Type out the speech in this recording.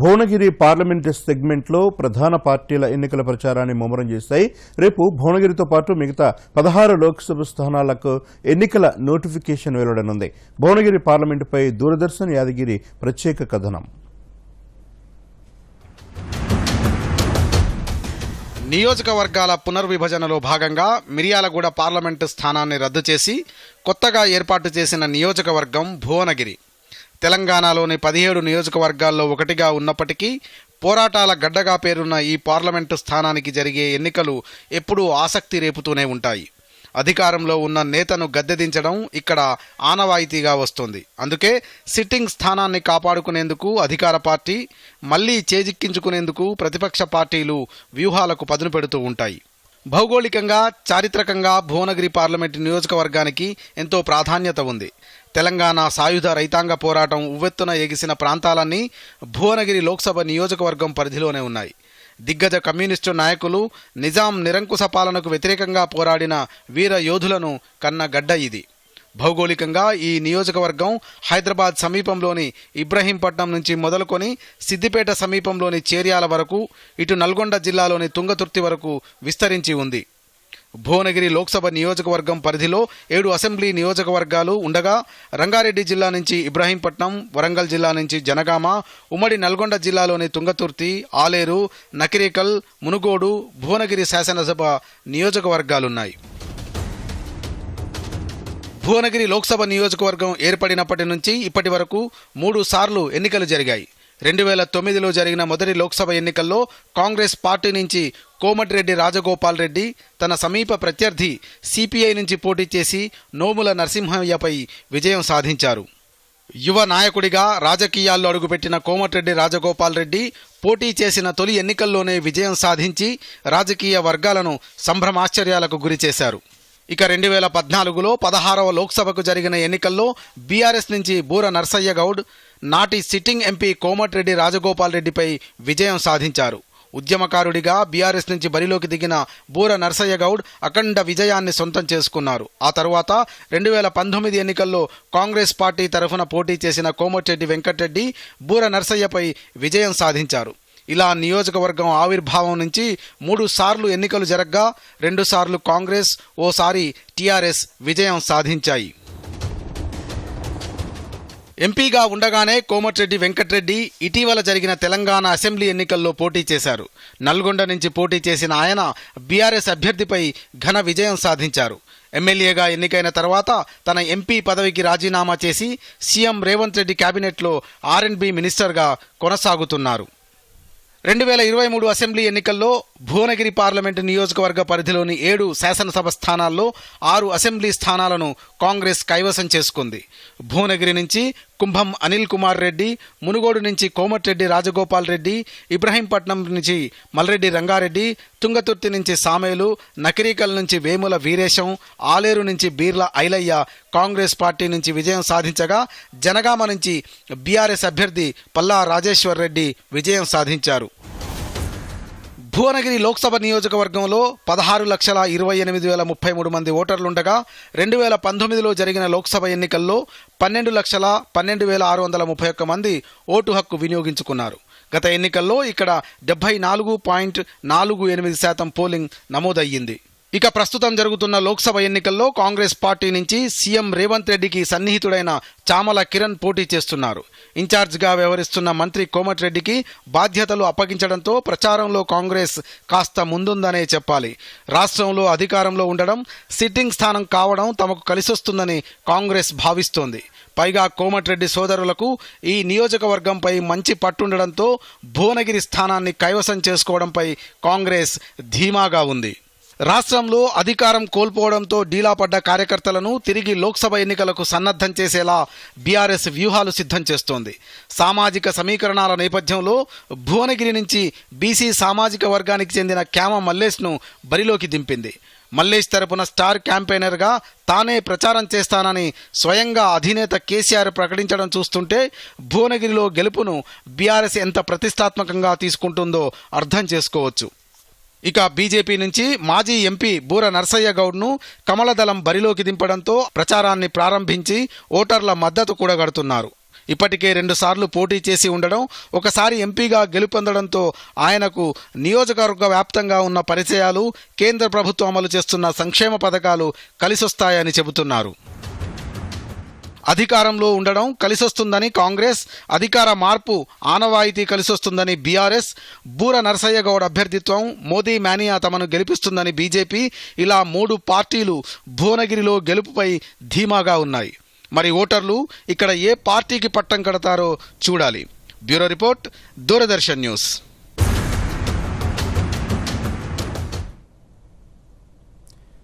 Bhuvanagiri parliament సెగ్మెంట్లో ప్రధాన పార్టీల ఎన్నికల ప్రచారాన్ని ముమ్మరం చేశాయి రేపు భువనగిరితో పాటు మిగతా పదహారు లోక్సభ స్థానాలకు ఎన్నికల నోటిఫికేషన్ వెలువడనుంది. భువనగిరి పార్లమెంటుపై దూరదర్శన్ యాదగిరి ప్రత్యేక కథనం. నియోజకవర్గాల పునర్విభజనలో భాగంగా మిర్యాలగూడ పార్లమెంటు స్థానాన్ని రద్దు చేసి కొత్తగా ఏర్పాటు చేసిన నియోజకవర్గం భువనగిరి. తెలంగాణలోని పదిహేడు నియోజకవర్గాల్లో ఒకటిగా ఉన్నప్పటికీ పోరాటాల గడ్డగా పేరున్న ఈ పార్లమెంటు స్థానానికి జరిగే ఎన్నికలు ఎప్పుడూ ఆసక్తి రేపుతూనే ఉంటాయి. అధికారంలో ఉన్న నేతను గద్దెదించడం ఇక్కడ ఆనవాయితీగా వస్తుంది. అందుకే సిట్టింగ్ స్థానాన్ని కాపాడుకునేందుకు అధికార పార్టీ మళ్ళీ చేజిక్కించుకునేందుకు ప్రతిపక్ష పార్టీలు వ్యూహాలకు పదును పెడుతూ ఉంటాయి. భౌగోళికంగా చారిత్రకంగా భువనగిరి పార్లమెంటు నియోజకవర్గానికి ఎంతో ప్రాధాన్యత ఉంది. తెలంగాణ సాయుధ రైతాంగ పోరాటం ఉవ్వెత్తున ఎగిసిన ప్రాంతాలన్నీ భువనగిరి లోక్సభ నియోజకవర్గం పరిధిలోనే ఉన్నాయి. దిగ్గజ కమ్యూనిస్టు నాయకులు నిజాం నిరంకుశ పాలనకు వ్యతిరేకంగా పోరాడిన వీర యోధులను కన్న గడ్డ ఇది. భౌగోళికంగా ఈ నియోజకవర్గం హైదరాబాద్ సమీపంలోని ఇబ్రహీంపట్నం నుంచి మొదలుకొని సిద్దిపేట సమీపంలోని చేర్యాల వరకు ఇటు నల్గొండ జిల్లాలోని తుంగతుర్తి వరకు విస్తరించి ఉంది. భువనగిరి లోక్సభ నియోజకవర్గం పరిధిలో ఏడు అసెంబ్లీ నియోజకవర్గాలు ఉండగా రంగారెడ్డి జిల్లా నుంచి ఇబ్రాహీంపట్నం వరంగల్ జిల్లా నుంచి జనగామ ఉమ్మడి నల్గొండ జిల్లాలోని తుంగతుర్తి ఆలేరు నకిరేకల్ మునుగోడు భువనగిరి శాసనసభ నియోజకవర్గాలున్నాయి. భువనగిరి లోక్సభ నియోజకవర్గం ఏర్పడినప్పటి నుంచి ఇప్పటి వరకు మూడు సార్లు ఎన్నికలు జరిగాయి. రెండు వేల తొమ్మిదిలో జరిగిన మొదటి లోక్సభ ఎన్నికల్లో కాంగ్రెస్ పార్టీ నుంచి కోమటిరెడ్డి రాజగోపాల్ రెడ్డి తన సమీప ప్రత్యర్థి సిపిఐ నుంచి పోటీ చేసి నోముల నరసింహయ్యపై విజయం సాధించారు. యువ నాయకుడిగా రాజకీయాల్లో అడుగుపెట్టిన కోమటిరెడ్డి రాజగోపాల్ రెడ్డి పోటీ చేసిన తొలి ఎన్నికల్లోనే విజయం సాధించి రాజకీయ వర్గాలను సంభ్రమాశ్చర్యాలకు గురిచేశారు ఇక రెండు వేల పద్నాలుగులో పదహారవ లోక్సభకు జరిగిన ఎన్నికల్లో బీఆర్ఎస్ నుంచి బూర నర్సయ్య గౌడ్ నాటి సిట్టింగ్ ఎంపీ కోమటిరెడ్డి రాజగోపాల్ రెడ్డిపై విజయం సాధించారు. ఉద్యమకారుడిగా బీఆర్ఎస్ నుంచి బరిలోకి దిగిన బూర నర్సయ్య గౌడ్ అఖండ విజయాన్ని సొంతం చేసుకున్నారు. ఆ తరువాత రెండు వేల పంతొమ్మిది ఎన్నికల్లో కాంగ్రెస్ పార్టీ తరఫున పోటీ చేసిన కోమటిరెడ్డి వెంకటరెడ్డి బూర నర్సయ్యపై విజయం సాధించారు. ఇలా నియోజకవర్గం ఆవిర్భావం నుంచి మూడు సార్లు ఎన్నికలు జరగ్గా రెండుసార్లు కాంగ్రెస్ ఓసారి టీఆర్ఎస్ విజయం సాధించాయి. ఎంపీగా ఉండగానే కోమటిరెడ్డి వెంకటరెడ్డి ఇటీవల జరిగిన తెలంగాణ అసెంబ్లీ ఎన్నికల్లో పోటీ చేశారు. నల్గొండ నుంచి పోటీ చేసిన ఆయన బీఆర్ఎస్ అభ్యర్థిపై ఘన విజయం సాధించారు. ఎమ్మెల్యేగా ఎన్నికైన తర్వాత తన ఎంపీ పదవికి రాజీనామా చేసి సీఎం రేవంత్ రెడ్డి కేబినెట్లో ఆర్ఎండ్బి మినిస్టర్గా కొనసాగుతున్నారు. రెండు వేల ఇరవై మూడు అసెంబ్లీ ఎన్నికల్లో భువనగిరి పార్లమెంటు నియోజకవర్గ పరిధిలోని ఏడు శాసనసభ స్థానాల్లో ఆరు అసెంబ్లీ స్థానాలను కాంగ్రెస్ కైవసం చేసుకుంది. భువనగిరి నుంచి కుంభం అనిల్ కుమార్ రెడ్డి మునుగోడు నుంచి కోమటిరెడ్డి రాజగోపాల్ రెడ్డి ఇబ్రహీంపట్నం నుంచి మల్రెడ్డి రంగారెడ్డి తుంగతుర్తి నుంచి సామేలు నకిరీకల్ నుంచి వేముల వీరేశం ఆలేరు నుంచి బీర్ల ఐలయ్య కాంగ్రెస్ పార్టీ నుంచి విజయం సాధించగా జనగామ నుంచి బీఆర్ఎస్ అభ్యర్థి పల్లా రాజేశ్వర్ రెడ్డి విజయం సాధించారు. భువనగిరి లోక్సభ నియోజకవర్గంలో పదహారు లక్షల ఇరవై ఎనిమిది వేల ముప్పై మూడు మంది ఓటర్లుండగా రెండు వేల పంతొమ్మిదిలో జరిగిన లోక్సభ ఎన్నికల్లో పన్నెండు లక్షల పన్నెండు వేల ఆరు వందల ముప్పై ఒక్క మంది ఓటు హక్కు వినియోగించుకున్నారు. గత ఎన్నికల్లో ఇక్కడ డెబ్బై నాలుగు పాయింట్ నాలుగు ఎనిమిది శాతం పోలింగ్ నమోదయ్యింది. ఇక ప్రస్తుతం జరుగుతున్న లోక్సభ ఎన్నికల్లో కాంగ్రెస్ పార్టీ నుంచి సీఎం రేవంత్ రెడ్డికి సన్నిహితుడైన చామల కిరణ్ పోటీ చేస్తున్నారు. ఇన్ఛార్జ్గా వ్యవహరిస్తున్న మంత్రి కోమటిరెడ్డికి బాధ్యతలు అప్పగించడంతో ప్రచారంలో కాంగ్రెస్ కాస్త ముందుందనే చెప్పాలి. రాష్ట్రంలో అధికారంలో ఉండడం సిట్టింగ్ స్థానం కావడం తమకు కలిసొస్తుందని కాంగ్రెస్ భావిస్తోంది. పైగా కోమటిరెడ్డి సోదరులకు ఈ నియోజకవర్గంపై మంచి పట్టుండడంతో భువనగిరి స్థానాన్ని కైవసం చేసుకోవడంపై కాంగ్రెస్ ధీమాగా ఉంది. రాష్ట్రంలో అధికారం కోల్పోవడంతో డీలా పడ్డ కార్యకర్తలను తిరిగి లోక్సభ ఎన్నికలకు సన్నద్ధం చేసేలా బీఆర్ఎస్ వ్యూహాలు సిద్ధం చేస్తోంది. సామాజిక సమీకరణాల నేపథ్యంలో భువనగిరి నుంచి బీసీ సామాజిక వర్గానికి చెందిన క్యామ మల్లేష్ను బరిలోకి దింపింది. మల్లేష్ తరపున స్టార్ క్యాంపెయినర్గా తానే ప్రచారం చేస్తానని స్వయంగా అధినేత కేసీఆర్ ప్రకటించడం చూస్తుంటే భువనగిరిలో గెలుపును బీఆర్ఎస్ ఎంత ప్రతిష్టాత్మకంగా తీసుకుంటుందో అర్థం చేసుకోవచ్చు. ఇక బీజేపీ నుంచి మాజీ ఎంపీ బూర నర్సయ్య గౌడ్ను కమలదళం బరిలోకి దింపడంతో ప్రచారాన్ని ప్రారంభించి ఓటర్ల మద్దతు కూడగడుతున్నారు ఇప్పటికే రెండుసార్లు పోటీ చేసి ఉండడం ఒకసారి ఎంపీగా గెలుపొందడంతో ఆయనకు నియోజకవర్గ వ్యాప్తంగా ఉన్న పరిచయాలు కేంద్ర ప్రభుత్వం అమలు చేస్తున్న సంక్షేమ పథకాలు కలిసొస్తాయని చెబుతున్నారు. అధికారంలో ఉండడం కలిసొస్తుందని కాంగ్రెస్ అధికార మార్పు ఆనవాయితీ కలిసొస్తుందని బీఆర్ఎస్ బూర నరసయ్య గౌడ్ అభ్యర్థిత్వం మోదీ మేనియా తమను గెలిపిస్తుందని బీజేపీ ఇలా మూడు పార్టీలు భువనగిరిలో గెలుపుపై ధీమాగా ఉన్నాయి. మరి ఓటర్లు ఇక్కడ ఏ పార్టీకి పట్టం కడతారో చూడాలి. Bureau report Doordarshan news.